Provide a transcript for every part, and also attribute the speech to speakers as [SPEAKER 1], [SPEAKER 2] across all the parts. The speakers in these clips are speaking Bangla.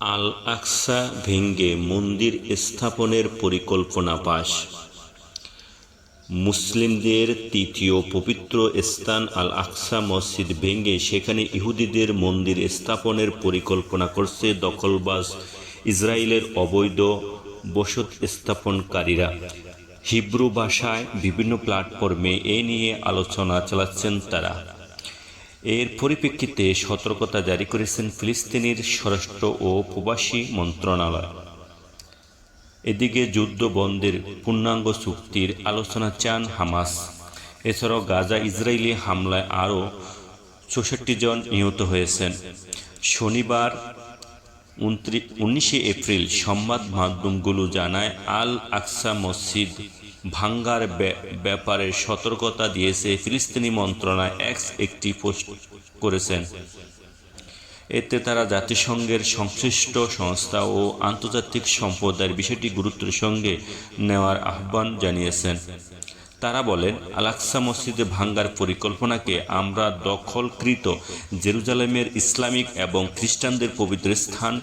[SPEAKER 1] আল আকসা ভেঙ্গে মন্দির স্থাপনের পরিকল্পনা পাস মুসলিমদের তৃতীয় পবিত্র স্থান আল আকসা মসজিদ ভেঙ্গে সেখানে ইহুদিদের মন্দির স্থাপনের পরিকল্পনা করছে দখলবাজ ইসরায়েলের অবৈধ বসত স্থাপনকারীরা। হিব্রু ভাষায় বিভিন্ন প্ল্যাটফর্মে এ নিয়ে আলোচনা চালাচ্ছেন তারা। এর পরিপ্রেক্ষিতে সতর্কতা জারি করেছেন ফিলিস্তিনির স্বরাষ্ট্র ও প্রবাসী মন্ত্রণালয়। এদিকে যুদ্ধ বন্ধের পূর্ণাঙ্গ চুক্তির আলোচনা চান হামাস। এছাড়াও গাজা ইসরায়েলি হামলায় আরও চৌষট্টি জন নিহত হয়েছেন। শনিবার উনত্রিশ উনিশে এপ্রিল সংবাদ মাধ্যমগুলো জানায়, আল আকসা মসজিদ ভাঙ্গার ব্য- ব্যাপারে সতর্কতা দিয়েছে ফিলিস্তিনি মন্ত্রণালয় এক্স একটি পোস্ট করেছেন। এতে তারা জাতিসংঘের সংশ্লিষ্ট সংস্থা ও আন্তর্জাতিক সম্প্রদায়ের বিষয়টি গুরুত্বের সঙ্গে নেওয়ার আহ্বান জানিয়েছেন। তারা বলেন আলাক্সা মসজিদে ভাঙ্গার পরিকল্পনাকে আমরা দখলকৃত জেরুজালেমের ইসলামিক এবং খ্রিস্টানদের পবিত্র স্থান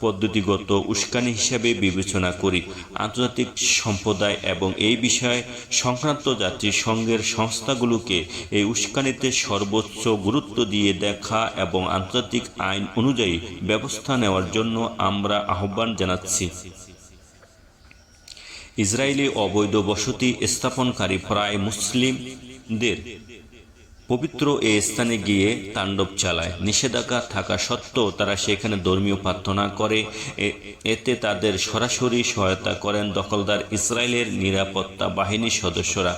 [SPEAKER 1] পদ্ধতিগত উস্কানি হিসাবে বিবেচনা করি। আন্তর্জাতিক সম্প্রদায় এবং এই বিষয়ে সংক্রান্ত জাতিসংঘের সংস্থাগুলোকে এই উস্কানিতে সর্বোচ্চ গুরুত্ব দিয়ে দেখা এবং আন্তর্জাতিক আইন অনুযায়ী ব্যবস্থা নেওয়ার জন্য আমরা আহ্বান জানাচ্ছি। ইসরায়েলি অবৈধ বসতি স্থাপনকারী প্রায় মুসলিমদের পবিত্র এ স্থানে গিয়ে তাণ্ডব চালায়। নিষেধাজ্ঞা থাকা সত্ত্বেও তারা সেখানে ধর্মীয় প্রার্থনা করে। এতে তাদের সরাসরি সহায়তা করেন দখলদার ইসরায়েলের নিরাপত্তা বাহিনীর সদস্যরা।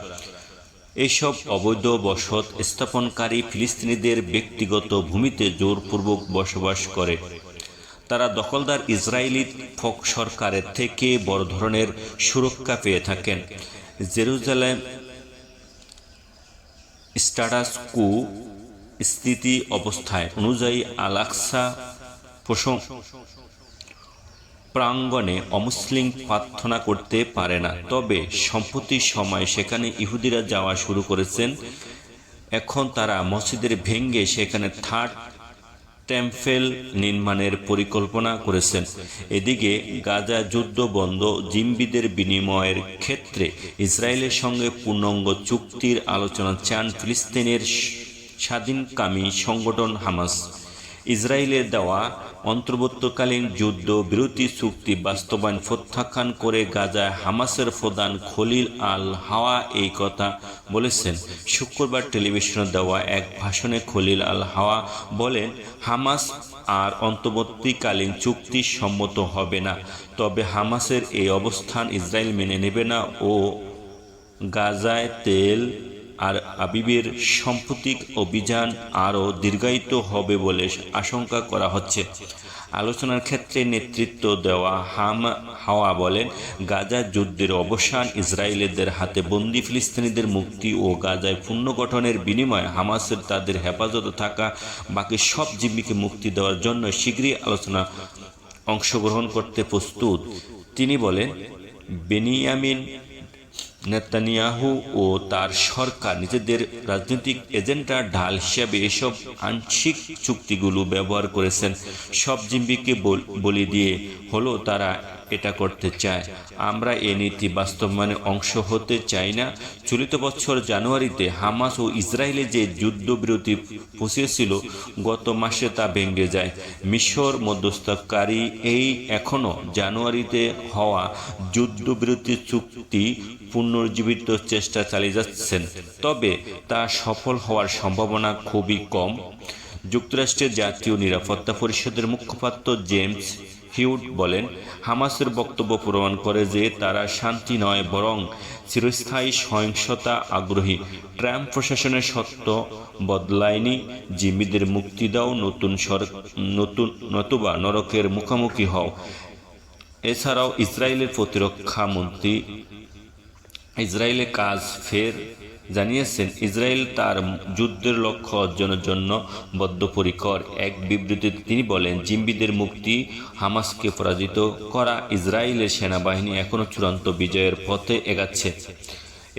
[SPEAKER 1] এইসব অবৈধ বসত স্থাপনকারী ফিলিস্তিনিদের ব্যক্তিগত ভূমিতে জোরপূর্বক বসবাস করে। তারা দখলদার ইসরায়েলি ফক সরকারের থেকে বড় ধরনের সুরক্ষা পেয়ে থাকেন। জেরুজালেম স্ট্যাটাস কু স্থিতি অবস্থায় অনুযায়ী আলাক্সা প্রসঙ্গ প্রাঙ্গণে অমুসলিম প্রার্থনা করতে পারে না। তবে সম্প্রতি সময় সেখানে ইহুদিরা যাওয়া শুরু করেছেন। এখন তারা মসজিদের ভেঙ্গে সেখানে থার্ড টেম্পেল নির্মাণের পরিকল্পনা করেছেন। এদিকে গাজা যুদ্ধ বন্ধ জিম্বিদের বিনিময়ের ক্ষেত্রে ইসরায়েলের সঙ্গে পূর্ণাঙ্গ চুক্তির আলোচনা চান ফিলিস্তিনের স্বাধীনকামী সংগঠন হামাস। ইসরায়েলের দেওয়া অন্তর্বর্তীকালীন যুদ্ধ বিরতি চুক্তি বাস্তবায়ন প্রত্যাখ্যান করে গাজায় হামাসের প্রধান খলিল আল হাওয়া এই কথা বলেছেন। শুক্রবার টেলিভিশনে দেওয়া এক ভাষণে খলিল আল হাওয়া বলেন, হামাস আর অন্তর্বর্তীকালীন চুক্তি সম্মত হবে না, তবে হামাসের এই অবস্থান ইসরায়েল মেনে নেবে না ও গাজায় তেল আর আবিবের সাম্প্রতিক অভিযান আরও দীর্ঘায়িত হবে বলে আশঙ্কা করা হচ্ছে। আলোচনার ক্ষেত্রে নেতৃত্ব দেওয়া হাম হাওয়া বলেন, গাজা যুদ্ধের অবসান ইসরায়েলিদের হাতে বন্দি ফিলিস্তিনিদের মুক্তি ও গাজায় পুনর্গঠনের বিনিময়ে হামাসের তাদের হেফাজতে থাকা বাকি সব জিম্মিকে মুক্তি দেওয়ার জন্য শীঘ্রই আলোচনা অংশগ্রহণ করতে প্রস্তুত। তিনি বলেন, বেনিয়ামিন নেতানিয়াহু ও তার সরকার নিজেদের রাজনৈতিক এজেন্টার ঢাল হিসেবে এসব আংশিক চুক্তিগুলো ব্যবহার করেছেন। সব জিম্বিকে বল- বলি দিয়ে হলো তারা এটা করতে চায়। আমরা এ নীতি বাস্তবায়নে অংশ হতে চাই না। চলিত বছর জানুয়ারিতে হামাস ও ইসরায়েলে যে যুদ্ধবিরতি পৌঁছেছিল, গত মাসে তা ভেঙে যায়। মিশর মধ্যস্থকারী এই এখনও জানুয়ারিতে হওয়া যুদ্ধবিরতি চুক্তি পুনর্জীবিত চেষ্টা চালিয়ে যাচ্ছেন। তবে তা সফল হওয়ার সম্ভাবনা খুবই কম। যুক্তরাষ্ট্রের জাতীয় নিরাপত্তা পরিষদের মুখপাত্র জেমস হিউড বলেন, হামাসের বক্তব্য প্রমাণ করে যে তারা শান্তি নয়, বরং চিরস্থায়ী সহিংসতা আগ্রহী। ট্রাম্প প্রশাসনের সত্য বদলায়নি, জিম্মিদের মুক্তি দাও, নতুন সর নতুন নতুবা নরকের মুখোমুখি হও। এছাড়াও ইসরায়েলের প্রতিরক্ষা মন্ত্রী ইসরায়েলে কাজ ফের জানিয়েছেন, ইসরায়েল তার যুদ্ধের লক্ষ্য অর্জনের জন্য বদ্ধপরিকর। এক বিবৃতিতে তিনি বলেন, জিম্বিদের মুক্তি হামাসকে পরাজিত করা ইসরায়েলের সেনাবাহিনী এখনও চূড়ান্ত বিজয়ের পথে এগাচ্ছে।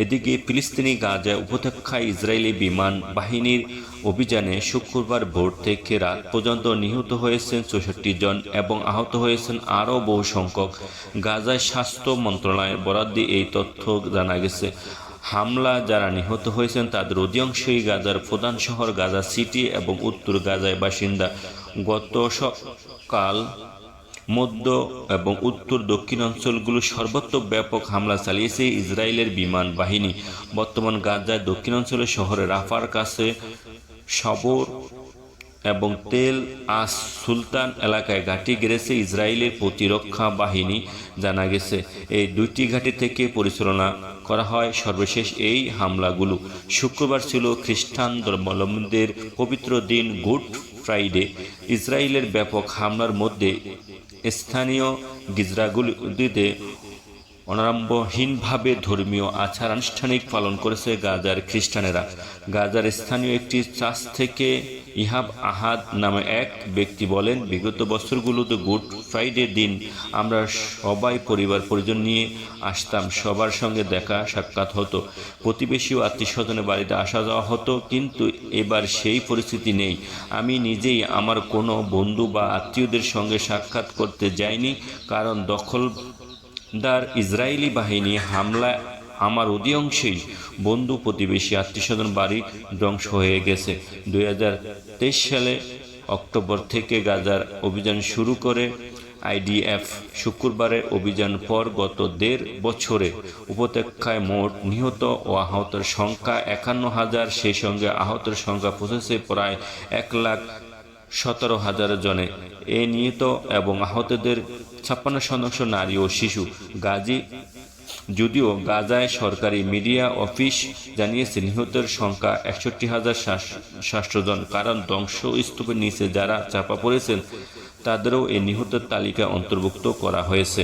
[SPEAKER 1] এদিকে ফিলিস্তিনি গাজা উপত্যকায় ইসরায়েলি বিমান বাহিনীর অভিযানে শুক্রবার ভোর থেকে রাত পর্যন্ত নিহত হয়েছেন চৌষট্টি জন এবং আহত হয়েছেন আরও বহু সংখ্যক গাজায় স্বাস্থ্য মন্ত্রণালয়ের বরাদ্দে এই তথ্য জানা গেছে। হামলা যারা নিহত হয়েছেন তাদের অধিকাংশই গাজার প্রধান শহর গাজা সিটি এবং উত্তর গাজায় বাসিন্দা। গত সকাল মধ্য এবং উত্তর দক্ষিণ অঞ্চলগুলো সর্বত্র ব্যাপক হামলা চালিয়েছে ইসরায়েলের বিমান বাহিনী। বর্তমান গাজার দক্ষিণাঞ্চলের শহরে রাফার কাছে সবর এবং তেল আস সুলতান এলাকায় ঘাঁটি গেড়েছে ইসরায়েলের প্রতিরক্ষা বাহিনী, জানা গেছে। এই দুইটি ঘাঁটি থেকে পরিচালনা করা হয়। সর্বশেষ এই হামলাগুলো শুক্রবার ছিল খ্রিস্টান ধর্মাবলম্বীদের পবিত্র দিন গুড ফ্রাইডে। ইসরায়েলের ব্যাপক হামলার মধ্যে স্থানীয় গিজরাগুলিতে অনারম্ভহীনভাবে ধর্মীয় আচার আনুষ্ঠানিক পালন করেছে গাজার খ্রিস্টানেরা। গাজার স্থানীয় একটি চার্চ থেকে ইহাব আহাদ নামে এক ব্যক্তি বলেন, বিগত বছরগুলোতে গুড ফ্রাইডে দিন আমরা সবাই পরিবার পরিজন নিয়ে আসতাম, সবার সঙ্গে দেখা সাক্ষাৎ হতো। প্রতিবেশী ও আত্মীয় স্বজনের বাড়িতে আসা যাওয়া হতো, কিন্তু এবার সেই পরিস্থিতি নেই। আমি নিজেই আমার কোনো বন্ধু বা আত্মীয়দের সঙ্গে সাক্ষাৎ করতে যাইনি, কারণ দখল দার ইসরায়েলি বাহিনী হামলায় আমার অধিকাংশই বন্ধু প্রতিবেশী আত্মীয়স্বজন বাড়ি ধ্বংস হয়ে গেছে। দু হাজার তেইশ সালে অক্টোবর থেকে গাজার অভিযান শুরু করে আইডিএফ শুক্রবারের অভিযান পর গত দেড় বছরে উপত্যকায় মোট নিহত ও আহতের সংখ্যা একান্ন হাজার, সেই সঙ্গে আহতের সংখ্যা পৌঁছেছে প্রায় এক লাখ সতেরো হাজার জনে। এ নিহত এবং আহতদের ছাপ্পান্ন শতাংশ নারী ও শিশু। গাজী যদিও গাজায় সরকারি মিডিয়া অফিস জানিয়েছে নিহতের সংখ্যা একষট্টি হাজার সাতশো জন। কারণ ধ্বংসস্তূপের নিচে যারা চাপা পড়েছেন, তাদেরও এই নিহতের তালিকা অন্তর্ভুক্ত করা হয়েছে।